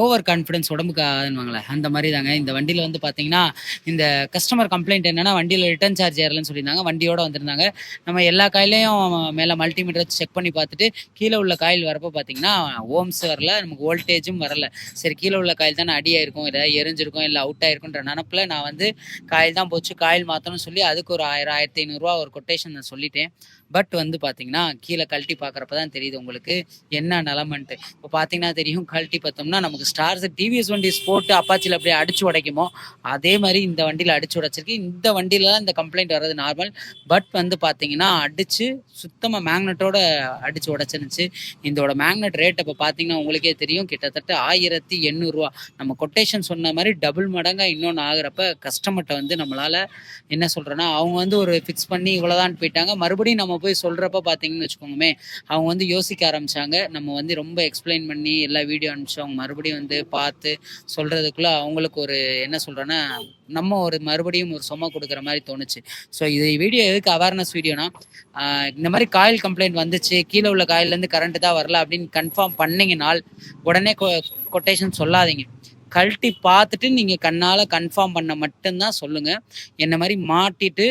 Over confidence உடம்புக்கு ஆகுதுன்னு அந்த மாதிரி தாங்க இந்த வண்டியில் வந்து பார்த்தீங்கன்னா இந்த கஸ்டமர் கம்ப்ளைண்ட் என்னென்னா வண்டியில் ரிட்டர்ன் சார்ஜ் ஏறலன்னு சொல்லியிருந்தாங்க. வண்டியோட வந்திருந்தாங்க. நம்ம எல்லா காயிலையும் மேலே மல்டிமீட்டர் வச்சு செக் பண்ணி பார்த்துட்டு கீழே உள்ள காயில் வரப்போ பார்த்தீங்கன்னா ஓம்ஸ் வரல நமக்கு வோல்டேஜும் வரல. சரி கீழே உள்ள காயில் தானே அடியாயிருக்கும் ஏதாவது எரிஞ்சிருக்கும் இல்லை அவுட் ஆயிருக்குன்ற நினப்பில் நான் வந்து காயில் தான் போச்சு காயில் மாற்றணும்னு சொல்லி அதுக்கு ஒரு ஆயிரம் ஆயிரத்தி ஐநூறுரூவா ஒரு கொட்டேஷன் நான் சொல்லிட்டேன். பட் வந்து பார்த்தீங்கன்னா கீழே கழட்டி பார்க்குறப்ப தான் தெரியுது உங்களுக்கு என்ன நிலமன்ட்டு. இப்போ பார்த்தீங்கன்னா தெரியும் கழட்டி பார்த்தோம்னா நமக்கு ஸ்டார்ஸ் டிவிஎஸ் வண்டி ஸ்போர்ட் அப்பாச்சியில் அப்படியே அடிச்சு உடைக்குமோ அதே மாதிரி இந்த வண்டியில் அடிச்சு உடைச்சிருக்கு. இந்த வண்டியில இந்த கம்ப்ளைண்ட் வர்றது நார்மல் பட் வந்து பார்த்தீங்கன்னா அடிச்சு சுத்தமாக மேக்னெட்டோட அடிச்சு உடைச்சிருந்துச்சு. இதோட மேக்னெட் ரேட் இப்போ பார்த்தீங்கன்னா உங்களுக்கே தெரியும். கிட்டத்தட்ட ஆயிரத்தி எண்ணூறுரூவா நம்ம கொட்டேஷன் சொன்ன மாதிரி டபுள் மடங்காக இன்னொன்று ஆகுறப்ப கஸ்டமர்கிட்ட வந்து நம்மளால என்ன சொல்கிறேன்னா அவங்க வந்து ஒரு ஃபிக்ஸ் பண்ணி இவ்வளோதான் போயிட்டாங்க. மறுபடியும் நம்ம போய் சொல்கிறப்ப பார்த்தீங்கன்னு வச்சுக்கோங்கமே அவங்க வந்து யோசிக்க ஆரம்பிச்சாங்க. நம்ம வந்து ரொம்ப எக்ஸ்பிளைன் பண்ணி எல்லா வீடியோ அனுப்பிச்சு அவங்க மறுபடியும் வந்து பார்த்து சொல்கிறதுக்குள்ளே அவங்களுக்கு ஒரு என்ன சொல்கிறேன்னா நம்ம ஒரு மறுபடியும் ஒரு சும்மா கொடுக்குற மாதிரி தோணுச்சு. ஸோ இது வீடியோ எதுக்கு அவேர்னஸ் வீடியோனா இந்த மாதிரி காயில் கம்ப்ளைண்ட் வந்துச்சு கீழே உள்ள காயிலேருந்து கரண்ட் தான் வரல அப்படின்னு கன்ஃபார்ம் பண்ணீங்கனால் உடனே கொட்டேஷன் சொல்லாதீங்க. கழட்டி பார்த்துட்டு நீங்கள் கண்ணால் கன்ஃபார்ம் பண்ண மட்டும்தான் சொல்லுங்கள் என்ன மாதிரி மாட்டிட்டு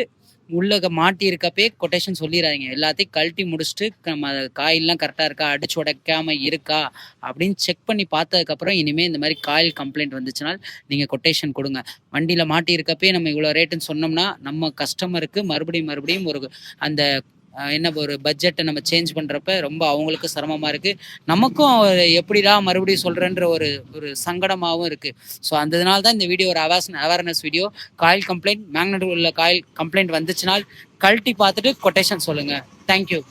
உள்ள மாட்டி இருக்கப்பே கொட்டேஷன் சொல்லிடுறாங்க எல்லாத்தையும் கழட்டி முடிச்சுட்டு நம்ம காயிலெலாம் கரெக்டாக இருக்கா? அடிச்சு உடைக்காம இருக்கா? அப்படின்னு செக் பண்ணி பார்த்ததுக்கப்புறம் இனிமேல் இந்த மாதிரி காயில் கம்ப்ளைண்ட் வந்துச்சுனால் நீங்கள் கொட்டேஷன் கொடுங்க. வண்டியில் மாட்டி இருக்கப்பே நம்ம இவ்வளோ ரேட்டுன்னு சொன்னோம்னா நம்ம கஸ்டமருக்கு மறுபடியும் மறுபடியும் ஒரு அந்த என்ன ஒரு பட்ஜெட்டை நம்ம சேஞ்ச் பண்ணுறப்ப ரொம்ப அவங்களுக்கு சிரமமாக இருக்குது நமக்கும் ஒரு எப்படிடா மறுபடியும் சொல்கிறேன்ற ஒரு ஒரு சங்கடமாகவும் இருக்குது ஸோ அந்த இதனால தான் இந்த வீடியோ ஒரு aware awareness video coil complaint magnet உள்ள காயில் கம்ப்ளைண்ட் வந்துச்சுனால் கழட்டி பார்த்துட்டு கொட்டேஷன் சொல்லுங்கள் தேங்க்யூ